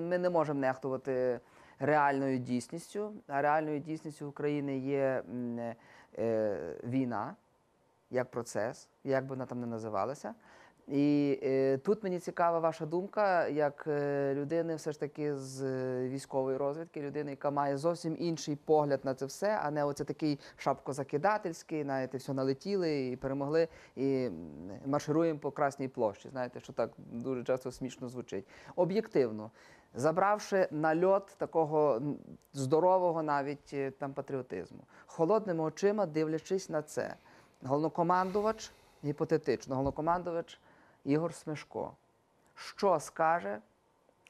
Ми не можемо нехтувати реальною дійсністю. А реальною дійсністю України є е, війна як процес, як би вона там не називалася. І е, тут мені цікава ваша думка, як е, людини, все ж таки з е, військової розвідки, людини, яка має зовсім інший погляд на це все, а не оце такий шапкозакидательський, знаєте, все налетіли і перемогли, і маршируємо по Красній площі. Знаєте, що так дуже часто смішно звучить. Об'єктивно, забравши нальот такого здорового навіть е, там патріотизму, холодними очима дивлячись на це. Головнокомандувач, гіпотетично, головнокомандувач Ігор Смешко. Що скаже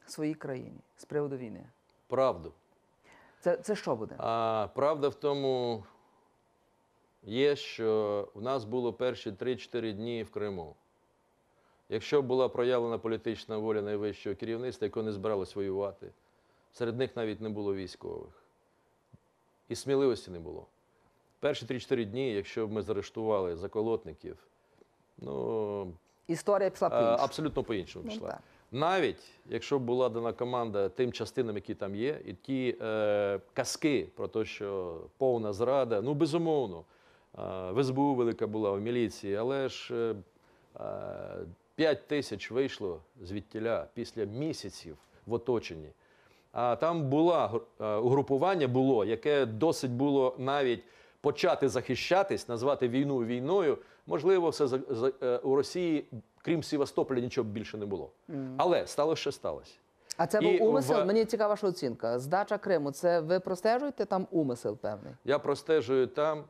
своїй країні з приводу війни? Правду. Це, це що буде? А правда в тому є, що в нас було перші 3-4 дні в Криму. Якщо була проявлена політична воля найвищого керівництва, яке не збиралось воювати, серед них навіть не було військових. І сміливості не було. Перші 3-4 дні, якщо б ми заарештували заколотників, ну, Історія пішла по іншому. абсолютно по-іншому Ну, пішла. Навіть якщо була дана команда тим частинам, які там є, і ті е, казки про те, що повна зрада, ну безумовно, е, в СБУ велика була, в міліції, але ж е, е, 5 тисяч вийшло звідтіля після місяців в оточенні. А там була е, угрупування було, яке досить було навіть почати захищатись, назвати війну війною. Можливо, все за, за, е, у Росії, крім Севастополя, нічого більше не було. Але стало, що сталося. А це і був умисел? в- Мені цікава ваша оцінка. Здача Криму, це ви простежуєте там умисел певний? Я простежую там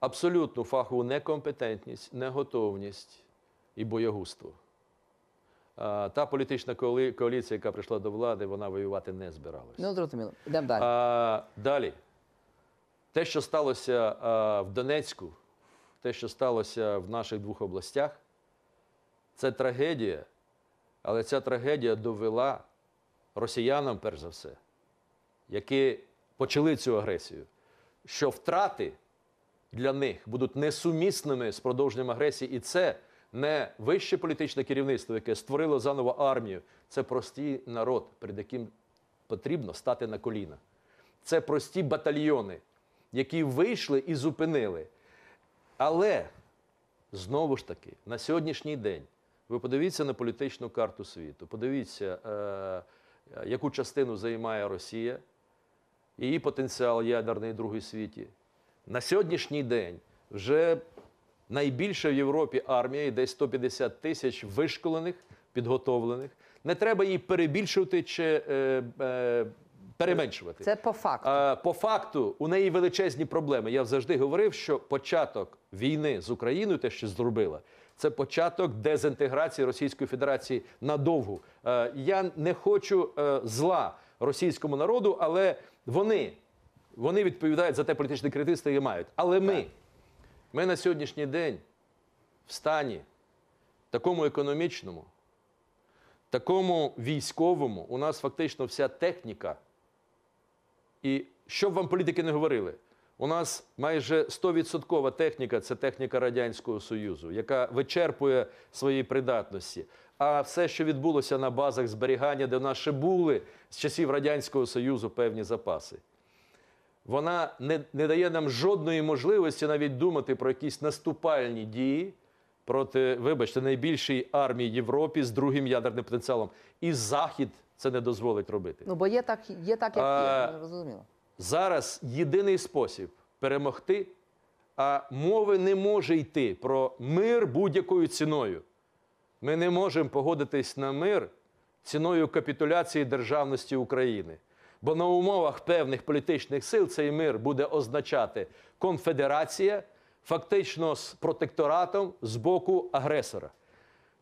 абсолютну фахову некомпетентність, неготовність і боягузтво. А, Та політична коаліція, яка прийшла до влади, вона воювати не збиралася. Ну, зрозуміло. Йдемо далі. А, далі. Те, що сталося а, в Донецьку, те, що сталося в наших двох областях, це трагедія, але ця трагедія довела росіянам, перш за все, які почали цю агресію, що втрати для них будуть несумісними з продовженням агресії, і це не вище політичне керівництво, яке створило заново армію, це простий народ, перед яким потрібно стати на коліна. Це прості батальйони, які вийшли і зупинили. Але знову ж таки, на сьогоднішній день ви подивіться на політичну карту світу, подивіться, е, яку частину займає Росія, її потенціал ядерний другий світі. На сьогоднішній день вже найбільша в Європі армія, і десь 150 тисяч вишколених, підготовлених. Не треба її перебільшувати чи е, е, переменшувати. Це по факту. А, по факту у неї величезні проблеми. Я завжди говорив, що початок війни з Україною, те, що зробила, це початок дезінтеграції Російської Федерації надовго. Е, Я не хочу е, зла російському народу, але вони, вони відповідають за те політичне керівництво, яке мають. Але ми, ми на сьогоднішній день в стані такому економічному, такому військовому, у нас фактично вся техніка. І що б вам політики не говорили, у нас майже 100% техніка це техніка Радянського Союзу, яка вичерпує свої придатності. А все, що відбулося на базах зберігання, де в нас ще були з часів Радянського Союзу певні запаси, вона не, не дає нам жодної можливості навіть думати про якісь наступальні дії проти, вибачте, найбільшої армії Європі з другим ядерним потенціалом. І Захід це не дозволить робити. Ну, бо є так, є так, як А, є. Розуміло. Зараз єдиний спосіб перемогти, а мови не може йти про мир будь-якою ціною. Ми не можемо погодитись на мир ціною капітуляції державності України. Бо на умовах певних політичних сил цей мир буде означати конфедерація, фактично з протекторатом з боку агресора.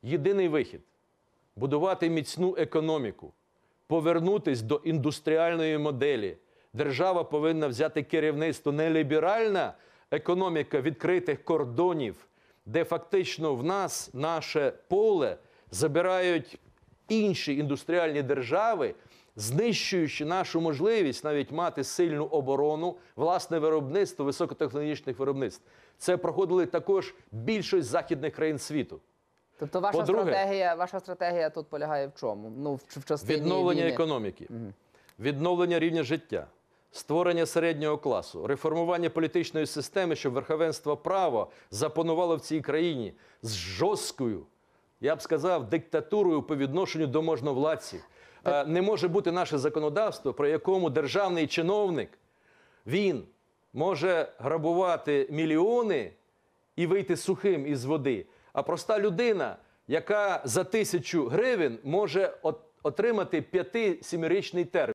Єдиний вихід будувати міцну економіку, повернутись до індустріальної моделі. Держава повинна взяти керівництво не ліберальна економіка відкритих кордонів, де фактично в нас наше поле забирають інші індустріальні держави, знищуючи нашу можливість навіть мати сильну оборону, власне виробництво високотехнологічних виробництв. Це проходили також більшість західних країн світу. Тобто ваша стратегія, ваша стратегія тут полягає в чому? Ну, в, в частині Відновлення війни. економіки, відновлення рівня життя, створення середнього класу, реформування політичної системи, щоб верховенство права запанувало в цій країні з жорсткою, я б сказав, диктатурою по відношенню до можновладців. Е, Не може бути наше законодавство, про якому державний чиновник він може грабувати мільйони і вийти сухим із води. А проста людина, яка за тисячу гривень може отримати 5-7-річний термін.